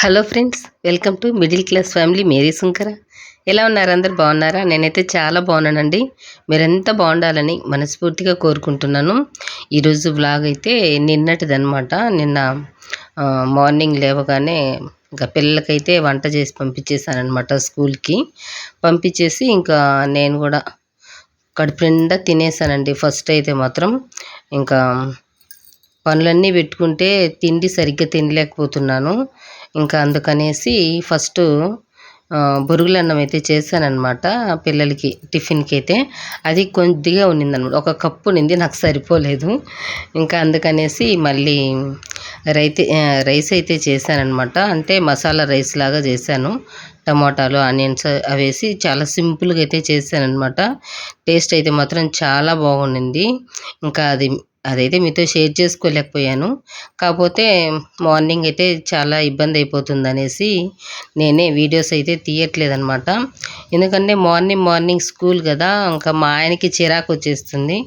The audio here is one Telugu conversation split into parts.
Hello friends welcome to middle class family. Mary శంకర. ఎలా ఉన్నారు అందరు? బాగున్నారా? నేనైతే చాలా బాగున్నానండి. మీరెంత బాగుండాలని మనస్ఫూర్తిగా కోరుకుంటున్నాను. ఈరోజు బ్లాగ్ అయితే నిన్నటిదనమాట నిన్న మార్నింగ్ లేవగానే ఇంకా పిల్లలకైతే వంట చేసి పంపించేశానమాట స్కూల్కి. పంపించేసి ఇంకా నేను కూడా కడుపు నిండా తినేసానండి ఫస్ట్ అయితే మాత్రం. ఇంకా పనులన్నీ పెట్టుకుంటే తిండి సరిగ్గా తినలేకపోతున్నాను. ఇంకా అందుకనేసి ఫస్ట్ బొరుగులన్నం అన్నం అయితే చేశానన్నమాట పిల్లలకి టిఫిన్కి అయితే అది కొద్దిగా ఉన్నిందనమాట ఒక కప్పు ఉన్నింది నాకు సరిపోలేదు. ఇంకా అందుకనేసి మళ్ళీ రైతే రైస్ అయితే చేశానన్నమాట. అంటే మసాలా రైస్ లాగా చేశాను. టమాటాలు ఆనియన్స్ అవి వేసి చాలా సింపుల్గా అయితే చేశానన్నమాట. టేస్ట్ అయితే మాత్రం చాలా బాగుండింది. ఇంకా అది అదైతే మీతో షేర్ చేసుకోలేకపోయాను. కాకపోతే మార్నింగ్ అయితే చాలా ఇబ్బంది అయిపోతుంది అనేసి నేనే వీడియోస్ అయితే తీయట్లేదనమాట ఎందుకంటే మార్నింగ్ మార్నింగ్ స్కూల్ కదా ఇంకా మా ఆయనకి చిరాకు వచ్చేస్తుంది.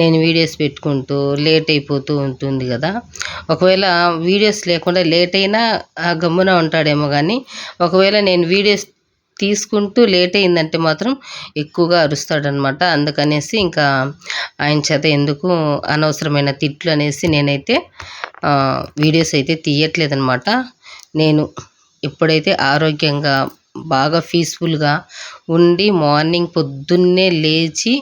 నేను వీడియోస్ పెట్టుకుంటూ లేట్ అయిపోతూ ఉంటుంది కదా. ఒకవేళ వీడియోస్ లేకుండా లేట్ అయినా ఆ గమ్మున ఉంటాడేమో కానీ ఒకవేళ నేను వీడియోస్ తీసుకుంటూ లేట్ అయిందంటే మాత్రం ఎక్కువగా అరుస్తాడనమాట. అందుకనేసి ఇంకా ఆయన చేత ఎందుకు అనవసరమైన తిట్లు అనేసి నేనైతే వీడియోస్ అయితే తీయట్లేదనమాట. నేను ఎప్పుడైతే ఆరోగ్యంగా బాగా పీస్ఫుల్గా ఉండి మార్నింగ్ పొద్దున్నే లేచి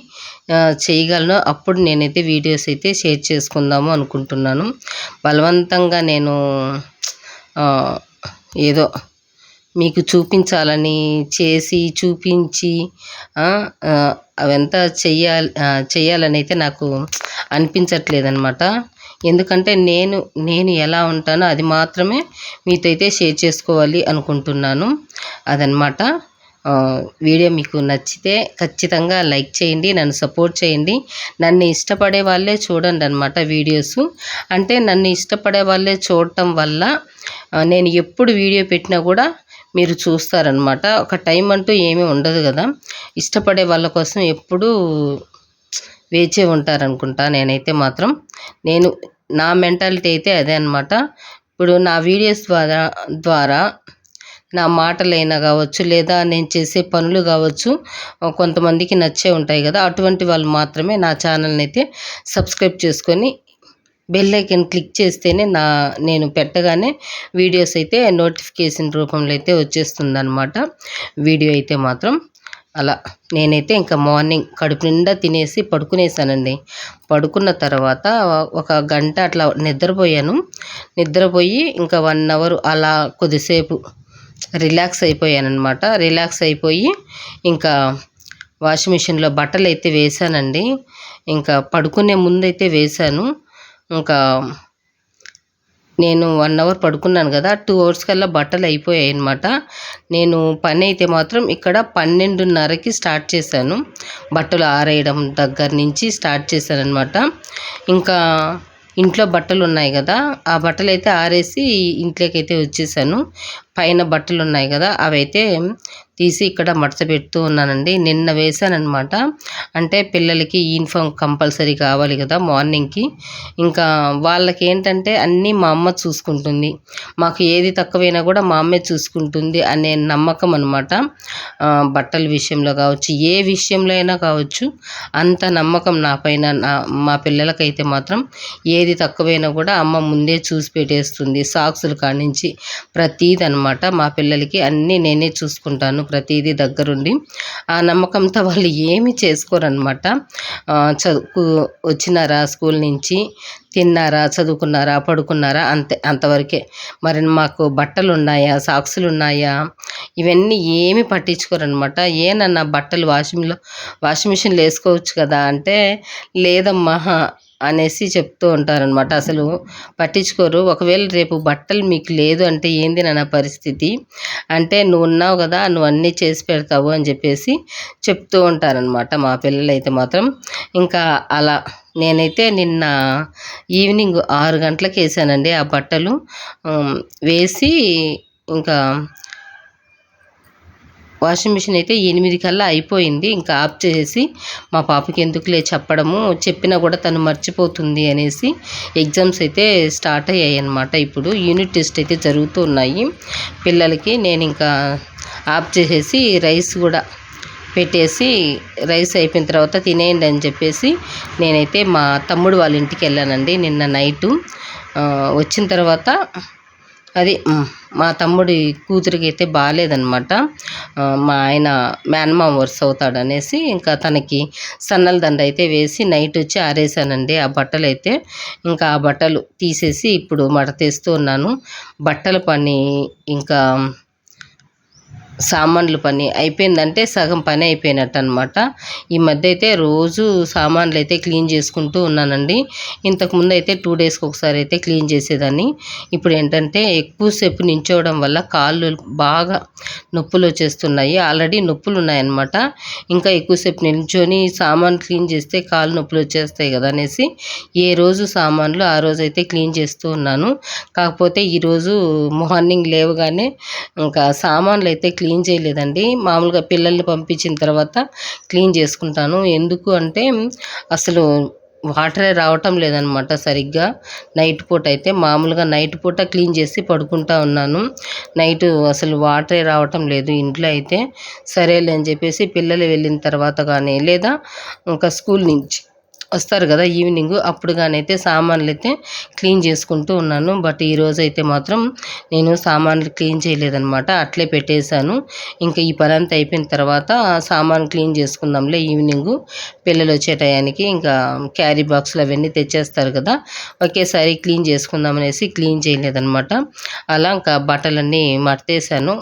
చేయగలను అప్పుడు నేనైతే వీడియోస్ అయితే షేర్ చేసుకుందాము అనుకుంటున్నాను. బలవంతంగా నేను ఏదో మీకు చూపించాలని చేసి చూపించి అవంతా చెయ్యాలి చెయ్యాలని అయితే నాకు అనిపించట్లేదు అనమాట ఎందుకంటే నేను నేను ఎలా ఉంటానో అది మాత్రమే మీతో అయితే షేర్ చేసుకోవాలి అనుకుంటున్నాను. అదనమాట వీడియో మీకు నచ్చితే ఖచ్చితంగా లైక్ చేయండి నన్ను సపోర్ట్ చేయండి. నన్ను ఇష్టపడే వాళ్ళే చూడండి అనమాట వీడియోస్. అంటే నన్ను ఇష్టపడే వాళ్ళే చూడటం వల్ల నేను ఎప్పుడు వీడియో పెట్టినా కూడా మీరు చూస్తారనమాట ఒక టైం అంటూ ఏమీ ఉండదు కదా. ఇష్టపడే వాళ్ళ కోసం ఎప్పుడూ వేచే ఉంటారనుకుంటా నేనైతే మాత్రం. నేను నా మెంటాలిటీ అయితే అదే అనమాట ఇప్పుడు నా వీడియోస్ ద్వారా ద్వారా నా మాటలైనా కావచ్చు లేదా నేను చేసే పనులు కావచ్చు కొంతమందికి నచ్చే ఉంటాయి కదా. అటువంటి వాళ్ళు మాత్రమే నా ఛానల్ని అయితే సబ్స్క్రైబ్ చేసుకొని బెల్ ఐకన్ క్లిక్ చేస్తేనే నా నేను పెట్టగానే వీడియోస్ అయితే నోటిఫికేషన్ రూపంలో అయితే వచ్చేస్తుందనమాట వీడియో అయితే మాత్రం అలా నేనైతే ఇంకా మార్నింగ్ కడుపు నిండా తినేసి పడుకునేసానండి. పడుకున్న తర్వాత ఒక గంట అట్లా నిద్రపోయాను. నిద్రపోయి ఇంకా వన్ అవర్ అలా కొద్దిసేపు రిలాక్స్ అయిపోయాను అనమాట రిలాక్స్ అయిపోయి ఇంకా వాషింగ్ మిషన్లో బట్టలు అయితే వేసానండి ఇంకా పడుకునే ముందైతే వేశాను. ఇంకా నేను వన్ అవర్ పడుకున్నాను కదా టూ అవర్స్ కల్లా బట్టలు అయిపోయాయి అనమాట నేను పని అయితే మాత్రం ఇక్కడ పన్నెండున్నరకి స్టార్ట్ చేశాను. బట్టలు ఆరేయడం దగ్గర నుంచి స్టార్ట్ చేశాను అనమాట ఇంకా ఇంట్లో బట్టలు ఉన్నాయి కదా ఆ బట్టలు అయితే ఆరేసి ఇంట్లోకి అయితే వచ్చేసాను. పైన బట్టలు ఉన్నాయి కదా అవైతే తీసి ఇక్కడ మడత పెడుతూ ఉన్నానండి. నిన్న వేశానమాట అంటే పిల్లలకి యూనిఫామ్ కంపల్సరీ కావాలి కదా మార్నింగ్కి. ఇంకా వాళ్ళకి ఏంటంటే అన్నీ మా అమ్మ చూసుకుంటుంది. మాకు ఏది తక్కువైనా కూడా మా అమ్మే చూసుకుంటుంది అనే నమ్మకం అనమాట బట్టల విషయంలో కావచ్చు ఏ విషయంలో అయినా కావచ్చు అంత నమ్మకం నా పైన నా మా పిల్లలకైతే మాత్రం ఏది తక్కువైనా కూడా అమ్మ ముందే చూసి పెట్టేస్తుంది సాక్సులు కాడి నుంచి ప్రతీది అనమాట మా పిల్లలకి అన్నీ నేనే చూసుకుంటాను ప్రతిదీ దగ్గరుండి. ఆ నమ్మకంతో వాళ్ళు ఏమి చేసుకోరనమాట చదువుకు వచ్చినారా? స్కూల్ నుంచి తిన్నారా? చదువుకున్నారా? పడుకున్నారా? అంతే అంతవరకే. మరి మాకు బట్టలు ఉన్నాయా సాక్సులు ఉన్నాయా ఇవన్నీ ఏమి పట్టించుకోరనమాట ఏనన్నా బట్టలు వాషింగ్లో వాషింగ్ మిషన్లో వేసుకోవచ్చు కదా అంటే లేదమ్మా. అనేసి చెప్తూ ఉంటారనమాట అసలు పట్టించుకోరు. ఒకవేళ రేపు బట్టలు మీకు లేదు అంటే ఏంది నా పరిస్థితి? అంటే నువ్వు ఉన్నావు కదా నువ్వు అన్నీ చేసి పెడతావు అని చెప్పేసి చెప్తూ ఉంటారనమాట మా పిల్లలైతే మాత్రం ఇంకా అలా నేనైతే నిన్న ఈవినింగ్ ఆరు గంటలకు వేసానండి ఆ బట్టలు. వేసి ఇంకా వాషింగ్ మిషన్ అయితే ఎనిమిది కల్లా అయిపోయింది. ఇంకా ఆఫ్ చేసి మా పాపకి ఎందుకులే చెప్పడము చెప్పినా కూడా తను మర్చిపోతుంది అనేసి ఎగ్జామ్స్ అయితే స్టార్ట్ అయ్యాయి అన్నమాట. ఇప్పుడు యూనిట్ టెస్ట్ అయితే జరుగుతూ ఉన్నాయి. పిల్లలకి నేను ఇంకా ఆఫ్ చేసేసి రైస్ కూడా పెట్టేసి రైస్ అయిపోయిన తర్వాత తినేయండి అని చెప్పేసి నేనైతే మా తమ్ముడు వాళ్ళ ఇంటికి వెళ్ళానండి నిన్న నైటు. వచ్చిన తర్వాత అది మా తమ్ముడి కూతురికి అయితే బాగాలేదనమాట మా ఆయన మేనమామ వరుస అవుతాడనేసి ఇంకా తనకి సన్నల దండ అయితే వేసి నైట్ వచ్చి ఆరేసానండి ఆ బట్టలు అయితే ఇంకా ఆ బట్టలు తీసేసి ఇప్పుడు మడతేస్తూ ఉన్నాను. బట్టల పని ఇంకా సామాన్లు పని అయిపోయిందంటే సగం పని అయిపోయినట్టు అనమాట ఈ మధ్య అయితే రోజు సామాన్లు అయితే క్లీన్ చేసుకుంటూ ఉన్నానండి. ఇంతకుముందు అయితే టూ డేస్కి ఒకసారి అయితే క్లీన్ చేసేదాన్ని. ఇప్పుడు ఏంటంటే ఎక్కువసేపు నించోవడం వల్ల కాళ్ళు బాగా నొప్పులు వచ్చేస్తున్నాయి. ఆల్రెడీ నొప్పులు ఉన్నాయన్నమాట ఇంకా ఎక్కువసేపు నిల్చొని సామాన్ క్లీన్ చేస్తే కాళ్ళు నొప్పులు వచ్చేస్తాయి కదా అనేసి ఏ రోజు సామాన్లు ఆ రోజు అయితే క్లీన్ చేస్తూ ఉన్నాను. కాకపోతే ఈరోజు మార్నింగ్ లేవగానే ఇంకా సామాన్లు అయితే క్లీన్ క్లీన్ చేయలేదండి. మామూలుగా పిల్లల్ని పంపించిన తర్వాత క్లీన్ చేసుకుంటాను. ఎందుకు అంటే అసలు వాటరే రావటం లేదనమాట సరిగ్గా. నైట్ పూట అయితే మామూలుగా నైట్ పూట క్లీన్ చేసి పడుకుంటా ఉన్నాను. నైట్ అసలు వాటరే రావటం లేదు ఇంట్లో అయితే. సరేలే అని చెప్పేసి పిల్లలు వెళ్ళిన తర్వాత కానీ లేదా ఇంకా స్కూల్ నుంచి వస్తారు కదా ఈవినింగ్. అప్పుడు కానైతే సామాన్లు అయితే క్లీన్ చేసుకుంటూ ఉన్నాను. బట్ ఈరోజు అయితే మాత్రం నేను సామాన్లు క్లీన్ చేయలేదనమాట అట్లే పెట్టేశాను. ఇంకా ఈ పని అంతా అయిపోయిన తర్వాత సామాన్ క్లీన్ చేసుకుందాంలే ఈవినింగ్. పిల్లలు వచ్చే టయానికి ఇంకా క్యారీ బాక్సులు అవన్నీ తెచ్చేస్తారు కదా. ఒకేసారి క్లీన్ చేసుకుందాం అనేసి క్లీన్ చేయలేదనమాట అలా ఇంకా బట్టలన్నీ మడతేసాను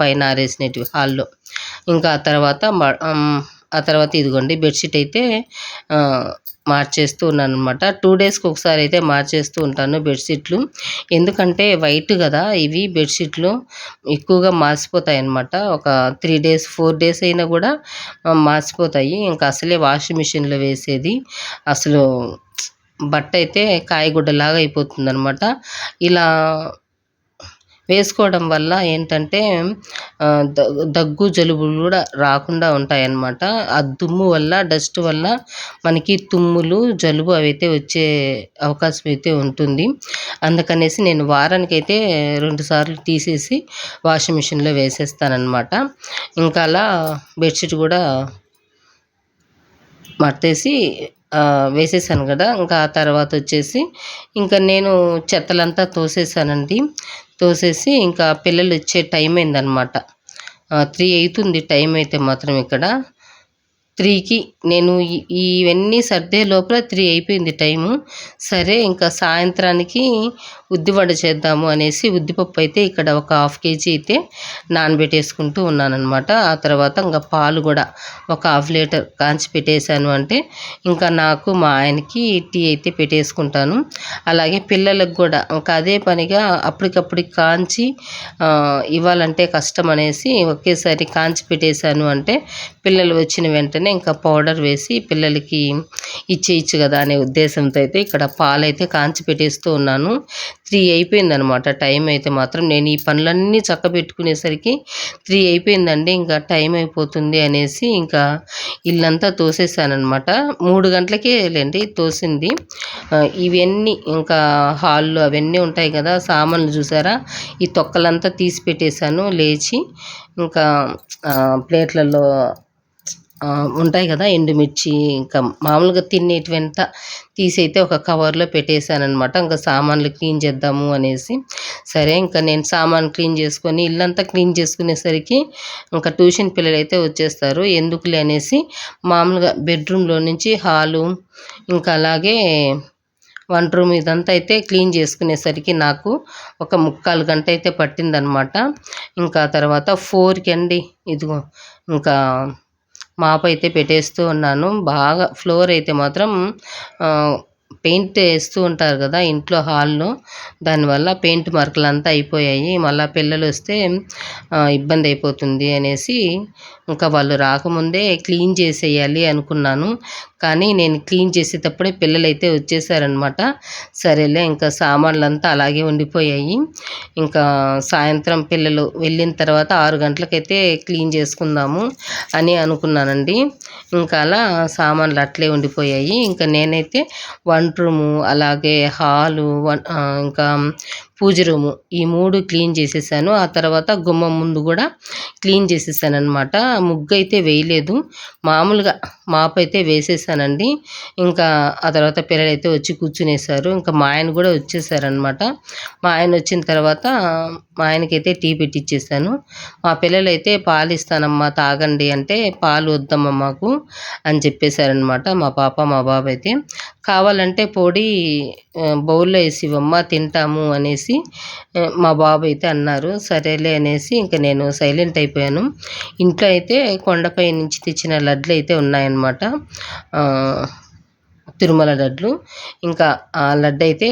పైన ఆరేసినవి హాల్లో. ఇంకా ఆ తర్వాత మ- ఆ తర్వాత ఇదిగోండి బెడ్షీట్ అయితే మార్చేస్తూ ఉన్నాను అనమాట టూ డేస్కి ఒకసారి అయితే మార్చేస్తూ ఉంటాను బెడ్షీట్లు. ఎందుకంటే వైట్ కదా ఇవి బెడ్షీట్లు ఎక్కువగా మాసిపోతాయి అన్నమాట ఒక త్రీ డేస్ ఫోర్ డేస్ అయినా కూడా మార్చిపోతాయి. మాసిపోతాయి ఇంకా అసలే వాషింగ్ మిషన్లో వేసేది అసలు బట్ట అయితే కాయగుడ్డలాగా అయిపోతుంది అనమాట ఇలా వేసుకోవడం వల్ల ఏంటంటే దగ్గు జలుబులు కూడా రాకుండా ఉంటాయన్నమాట. ఆ దుమ్ము వల్ల డస్ట్ వల్ల మనకి తుమ్ములు జలుబు అవైతే వచ్చే అవకాశం అయితే ఉంటుంది. అందుకనేసి నేను వారానికి అయితే రెండు సార్లు తీసేసి వాషింగ్ మిషన్లో వేసేస్తానన్నమాట. ఇంకా అలా బెడ్షీట్ కూడా మర్తేసి వేసేసాను కదా. ఇంకా ఆ తర్వాత వచ్చేసి ఇంకా నేను చెత్తలంతా తోసేసానండి. తోసేసి ఇంకా పిల్లలు వచ్చే టైం అయిందనమాట త్రీ అవుతుంది టైం అయితే మాత్రం ఇక్కడ. త్రీకి నేను ఇవన్నీ సర్దే లోపల త్రీ అయిపోయింది టైము. సరే ఇంకా సాయంత్రానికి ఉద్దివడ చేద్దాము అనేసి ఉద్దిపప్పు అయితే ఇక్కడ ఒక హాఫ్ కేజీ అయితే నానబెట్టేసుకుంటూ ఉన్నానమాట ఆ తర్వాత ఇంకా పాలు కూడా ఒక హాఫ్ లీటర్ కాంచి పెట్టేశాను అంటే ఇంకా నాకు మా ఆయనకి టీ అయితే పెట్టేసుకుంటాను. అలాగే పిల్లలకు కూడా ఇంకా అదే పనిగా అప్పటికప్పుడు కాంచి ఇవ్వాలంటే కష్టం అనేసి ఒకేసారి కాంచి పెట్టేశాను అంటే పిల్లలు వచ్చిన వెంటనే ఇంకా పౌడర్ వేసి పిల్లలకి ఇచ్చేయచ్చు కదా అనే ఉద్దేశంతో అయితే ఇక్కడ పాలైతే కాంచి పెట్టేస్తూ ఉన్నాను. త్రీ అయిపోయిందనమాట టైం అయితే మాత్రం నేను ఈ పనులన్నీ చక్క పెట్టుకునేసరికి త్రీ అయిపోయిందండి. ఇంకా టైం అయిపోతుంది అనేసి ఇంకా ఇల్లంతా తోసేసానమాట మూడు గంటలకే లేండి తోసింది. ఇవన్నీ ఇంకా హాల్లో అవన్నీ ఉంటాయి కదా సామాన్లు చూసారా? ఈ తొక్కలంతా తీసి పెట్టేశాను లేచి ఇంకా ప్లేట్లలో ఉంటాయి కదా ఎండుమిర్చి ఇంకా మామూలుగా తినేటివంత తీసి అయితే ఒక కవర్లో పెట్టేశాను అనమాట ఇంకా సామాన్లు క్లీన్ చేద్దాము అనేసి. సరే ఇంకా నేను సామాన్ క్లీన్ చేసుకొని ఇల్లంతా క్లీన్ చేసుకునేసరికి ఇంకా ట్యూషన్ పిల్లలు అయితే వచ్చేస్తారు. ఎందుకులే అనేసి మామూలుగా బెడ్రూమ్లో నుంచి హాలు ఇంకా అలాగే వంట రూమ్ ఇదంతా అయితే క్లీన్ చేసుకునేసరికి నాకు ఒక ముక్కాలు గంట అయితే పట్టిందనమాట ఇంకా తర్వాత ఫోర్కి అండి ఇదిగో ఇంకా మాప్ అయితే పెట్టేస్తూ ఉన్నాను. బాగా ఫ్లోర్ అయితే మాత్రం పెయింట్ వేస్తూ ఉంటారు కదా ఇంట్లో హాల్లో. దానివల్ల పెయింట్ మార్కులు అంతా అయిపోయాయి. మళ్ళీ పిల్లలు వస్తే ఇబ్బంది అయిపోతుంది అనేసి ఇంకా వాళ్ళు రాకముందే క్లీన్ చేసేయాలి అనుకున్నాను. కానీ నేను క్లీన్ చేసేటప్పుడే పిల్లలు అయితే వచ్చేసారనమాట సరేలే ఇంకా సామాన్లంతా అలాగే ఉండిపోయాయి. ఇంకా సాయంత్రం పిల్లలు వెళ్ళిన తర్వాత ఆరు గంటలకైతే క్లీన్ చేసుకుందాము అని అనుకున్నానండి. ఇంకా అలా సామాన్లు అట్లే ఉండిపోయాయి. ఇంకా నేనైతే వంట రూము అలాగే హాలు వన్- ఇంకా పూజ రూము. ఈ మూడు క్లీన్ చేసేసాను. ఆ తర్వాత గుమ్మం ముందు కూడా క్లీన్ చేసేసాను అనమాట ముగ్గు అయితే వేయలేదు. మామూలుగా మాప్ అయితే వేసేసానండి. ఇంకా ఆ తర్వాత పిల్లలు అయితే వచ్చి కూర్చునేసారు ఇంకా మా ఆయన కూడా వచ్చేసారనమాట మా ఆయన వచ్చిన తర్వాత మా ఆయనకైతే టీ పెట్టిచ్చేసాను. మా పిల్లలు అయితే పాలు ఇస్తానమ్మా తాగండి అంటే పాలు వద్దమ్మా మాకు అని చెప్పేశారనమాట మా పాప మా బాబు అయితే. కావాలంటే పొడి బౌల్లో వేసి ఇవ్వమ్మా తింటాము అనేసి మా బాబు అయితే అన్నారు. సరేలే అనేసి ఇంకా నేను సైలెంట్ అయిపోయాను. ఇంట్లో అయితే కొండపై నుంచి తెచ్చిన లడ్లు అయితే ఉన్నాయన్నమాట. తిరుమల లడ్లు. ఇంకా ఆ లడ్డు అయితే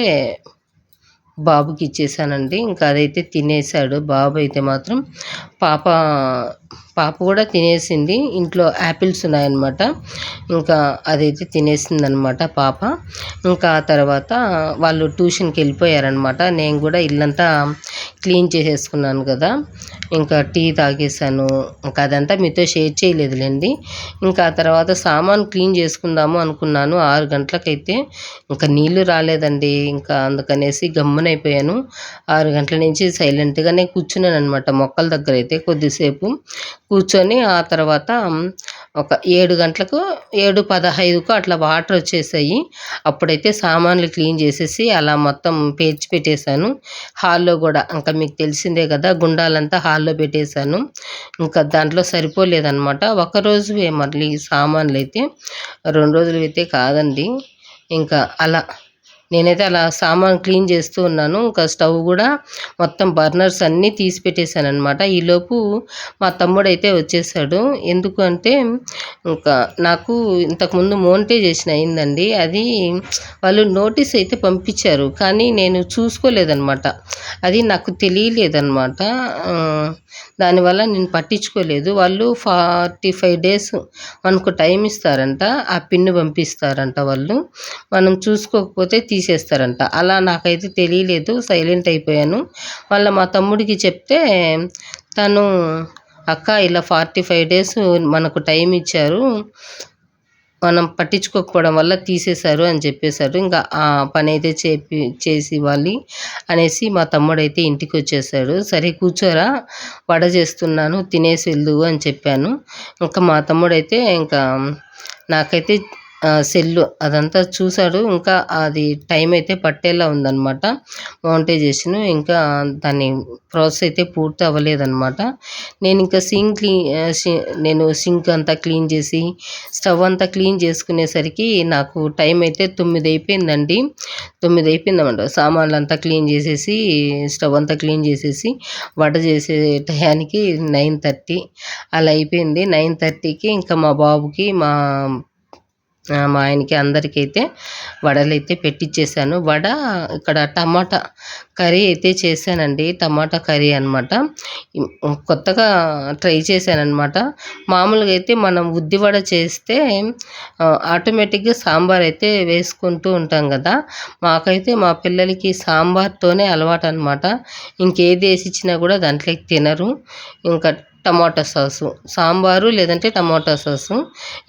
బాబుకి ఇచ్చేసానండి. ఇంకా అదైతే తినేసాడు. బాబు అయితే మాత్రం పాప పాప కూడా తినేసింది. ఇంట్లో యాపిల్స్ ఉన్నాయన్నమాట. ఇంకా అదైతే తినేసింది అనమాట పాప. ఇంకా ఆ తర్వాత వాళ్ళు ట్యూషన్కి వెళ్ళిపోయారనమాట నేను కూడా ఇల్లంతా క్లీన్ చేసేసుకున్నాను కదా. ఇంకా టీ తాగేసాను ఇంకా అదంతా మీతో షేర్ చేయలేదులేండి. ఇంకా ఆ తర్వాత సామాన్ క్లీన్ చేసుకుందాము అనుకున్నాను. ఆరు గంటలకైతే ఇంకా నీళ్ళు రాలేదండి. ఇంకా అందుకనేసి గమ్మునైపోయాను. ఆరు గంటల నుంచి సైలెంట్గానే కూర్చున్నాను అనమాట మొక్కల దగ్గర అయితే కొద్దిసేపు. కూర్చొని ఆ తర్వాత ఒక ఏడు గంటలకు ఏడు పదహైదుకు అట్లా వాటర్ వచ్చేసాయి. అప్పుడైతే సామాన్లు క్లీన్ చేసేసి అలా మొత్తం పేర్చి పెట్టేశాను. హాల్లో కూడా ఇంకా మీకు తెలిసిందే కదా గుండాలంతా హాల్లో పెట్టేశాను. ఇంకా దాంట్లో సరిపోలేదనమాట ఒక మళ్ళీ సామాన్లు అయితే రెండు రోజులు అయితే కాదండి. ఇంకా అలా నేనైతే అలా సామాన్ క్లీన్ చేస్తూ ఉన్నాను. ఇంకా స్టవ్ కూడా మొత్తం బర్నర్స్ అన్నీ తీసి పెట్టేశాను అనమాట ఈలోపు మా తమ్ముడు అయితే వచ్చేసాడు. ఎందుకంటే ఇంకా నాకు ఇంతకుముందు మోనిటైజేషన్ అయిందండి. అది వాళ్ళు నోటీస్ అయితే పంపించారు. కానీ నేను చూసుకోలేదనమాట అది నాకు తెలియలేదన్నమాట. దానివల్ల నేను పట్టించుకోలేదు. వాళ్ళు ఫార్టీ ఫైవ్ డేస్ మనకు టైం ఇస్తారంట. ఆ పిన్ పంపిస్తారంట వాళ్ళు. మనం చూసుకోకపోతే తీసేస్తారంట. అలా నాకైతే తెలియలేదు. సైలెంట్ అయిపోయాను. వాళ్ళ మా తమ్ముడికి చెప్తే తను అక్క ఇలా ఫార్టీ ఫైవ్ డేస్ మనకు టైం ఇచ్చారు. మనం పట్టించుకోకపోవడం వల్ల తీసేశారు అని చెప్పేశారు. ఇంకా ఆ పని అయితే చేపి చేసి ఇవ్వాలి అనేసి మా తమ్ముడు అయితే ఇంటికి వచ్చేసాడు సరే కూర్చోరా. వడ చేస్తున్నాను. తినేసి వెళ్ళు అని చెప్పాను. ఇంకా మా తమ్ముడు అయితే ఇంకా నాకైతే సెల్లు అదంతా చూశాడు. ఇంకా అది టైం అయితే పట్టేలా ఉందన్నమాట. మౌంటైజేషన్ ఇంకా దాని ప్రాసెస్ అయితే పూర్తి అవ్వలేదన్నమాట. నేను ఇంకా సింక్ క్లీన్ నేను సింక్ అంతా క్లీన్ చేసి స్టవ్ అంతా క్లీన్ చేసుకునేసరికి నాకు టైం అయితే తొమ్మిది అయిపోయిందండి తొమ్మిది అయిపోయిందన్నమాట సామాన్లు అంతా క్లీన్ చేసేసి స్టవ్ అంతా క్లీన్ చేసేసి వంట చేసే టయానికి నైన్ థర్టీ. అలా అయిపోయింది. నైన్ థర్టీకి ఇంకా మా బాబుకి మా మా ఆయనకి అందరికైతే వడలు అయితే పెట్టించేసాను వడ ఇక్కడ టమాటా కర్రీ అయితే చేశానండి. టమాటా కర్రీ అనమాట కొత్తగా ట్రై చేశానమాట మామూలుగా అయితే మనం ఉద్ది వడ చేస్తే ఆటోమేటిక్గా సాంబార్ అయితే వేసుకుంటూ ఉంటాం కదా. మాకైతే మా పిల్లలకి సాంబార్తోనే అలవాటు అనమాట ఇంకేది వేసి ఇచ్చినా కూడా దాంట్లోకి తినరు. ఇంకా టమాటా సాసు. సాంబారు లేదంటే టమాటా సాసు.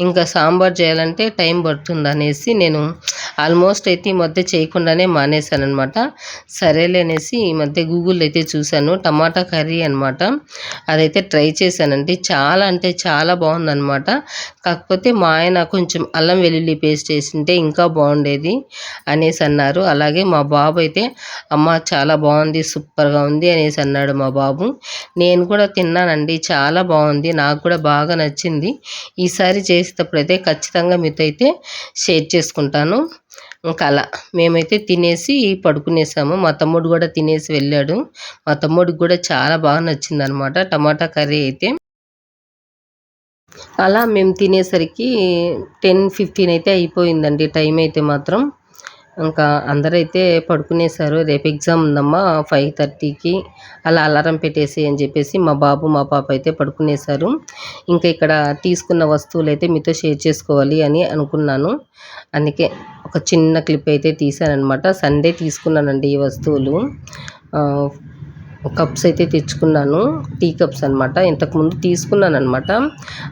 ఇంకా సాంబార్ చేయాలంటే టైం పడుతుంది అనేసి నేను ఆల్మోస్ట్ అయితే ఈ మధ్య చేయకుండానే మానేశాను అనమాట సరేలే అనేసి ఈ మధ్య గూగుల్ అయితే చూశాను. టమాటా కర్రీ అనమాట అదైతే ట్రై చేశానండి. చాలా అంటే చాలా బాగుందనమాట కాకపోతే మా ఆయన కొంచెం అల్లం వెల్లుల్లి పేస్ట్ వేసింటే ఇంకా బాగుండేది అనేసి అన్నారు. అలాగే మా బాబు అయితే అమ్మ చాలా బాగుంది సూపర్గా ఉంది అనేసి అన్నాడు మా బాబు. నేను కూడా తిన్నానండి. చాలా బాగుంది. నాకు కూడా బాగా నచ్చింది. ఈసారి చేసేటప్పుడు అయితే ఖచ్చితంగా మీతో అయితే షేర్ చేసుకుంటాను. ఇంకా అలా. మేమైతే తినేసి పడుకునేసాము. మా తమ్ముడు కూడా తినేసి వెళ్ళాడు. మా తమ్ముడికి కూడా చాలా బాగా నచ్చింది అనమాట టమాటా కర్రీ అయితే. అలా మేము తినేసరికి టెన్ ఫిఫ్టీన్ అయితే అయిపోయిందండి టైం అయితే మాత్రం. ఇంకా అందరైతే పడుకునేసారు రేపు ఎగ్జామ్ ఉందమ్మా ఫైవ్ థర్టీకి. అలా అలారం పెట్టేసి అని చెప్పేసి మా బాబు మా పాప అయితే పడుకునేసారు ఇంకా ఇక్కడ తీసుకున్న వస్తువులు అయితే మీతో షేర్ చేసుకోవాలి అని అనుకున్నాను. అందుకే ఒక చిన్న క్లిప్ అయితే తీసానమాట సండే తీసుకున్నానండి ఈ వస్తువులు. కప్స్ అయితే తెచ్చుకున్నాను. టీ కప్స్ అనమాట ఇంతకుముందు తీసుకున్నాను అనమాట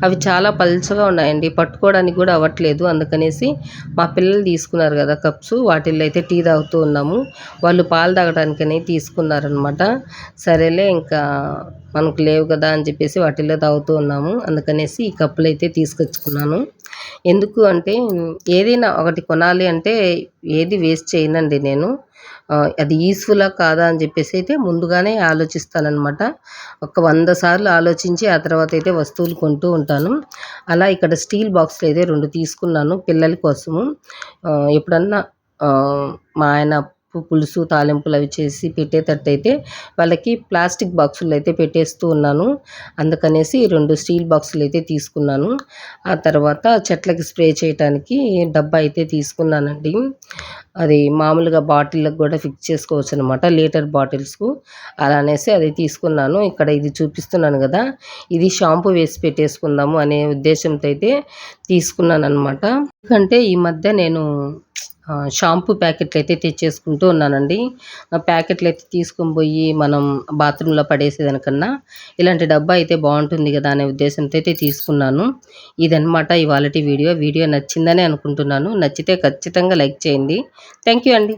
అవి చాలా పల్చగా ఉన్నాయండి. పట్టుకోవడానికి కూడా అవ్వట్లేదు. అందుకనేసి మా పిల్లలు తీసుకున్నారు కదా కప్స్ వాటిల్లో అయితే టీ తాగుతూ ఉన్నాము. వాళ్ళు పాలు తాగడానికని తీసుకున్నారనమాట సరేలే ఇంకా మనకు లేవు కదా అని చెప్పేసి వాటిల్లో తాగుతూ ఉన్నాము. అందుకనేసి ఈ కప్పులు అయితే తీసుకొచ్చుకున్నాను. ఎందుకు అంటే ఏదైనా ఒకటి కొనాలి అంటే ఏది వేస్ట్ చేయనండి నేను. అది యూస్ఫుల్లా కాదా అని చెప్పేసి అయితే ముందుగానే ఆలోచిస్తానన్నమాట. ఒక వంద సార్లు ఆలోచించి ఆ తర్వాత అయితే వస్తువులు కొంటూ ఉంటాను. అలా ఇక్కడ స్టీల్ బాక్స్లు అయితే రెండు తీసుకున్నాను పిల్లల కోసము. ఎప్పుడన్నా మా ఆయన పులుసు తాలింపులు అవి చేసి పెట్టేటట్టయితే వాళ్ళకి ప్లాస్టిక్ బాక్సులు అయితే పెట్టేస్తూ ఉన్నాను. అందుకనేసి రెండు స్టీల్ బాక్సులు అయితే తీసుకున్నాను. ఆ తర్వాత చెట్లకి స్ప్రే చేయడానికి డబ్బా అయితే తీసుకున్నానండి. అది మామూలుగా బాటిల్కి కూడా ఫిక్స్ చేసుకోవచ్చు అనమాట లీటర్ బాటిల్స్కు. అలా అనేసి అది తీసుకున్నాను. ఇక్కడ ఇది చూపిస్తున్నాను కదా. ఇది షాంపూ వేసి పెట్టేసుకుందాము అనే ఉద్దేశంతో అయితే తీసుకున్నాను అనమాట ఎందుకంటే ఈ మధ్య నేను షాంపూ ప్యాకెట్లు అయితే తెచ్చేసుకుంటూ ఉన్నానండి. ప్యాకెట్లు అయితే తీసుకొని పోయి మనం బాత్రూంలో పడేసేదానికన్నా ఇలాంటి డబ్బా అయితే బాగుంటుంది కదా అనే ఉద్దేశంతో అయితే తీసుకున్నాను. ఇదనమాట ఇవాళ వీడియో. వీడియో నచ్చిందని అనుకుంటున్నాను. నచ్చితే ఖచ్చితంగా లైక్ చేయండి. థ్యాంక్ యూ అండి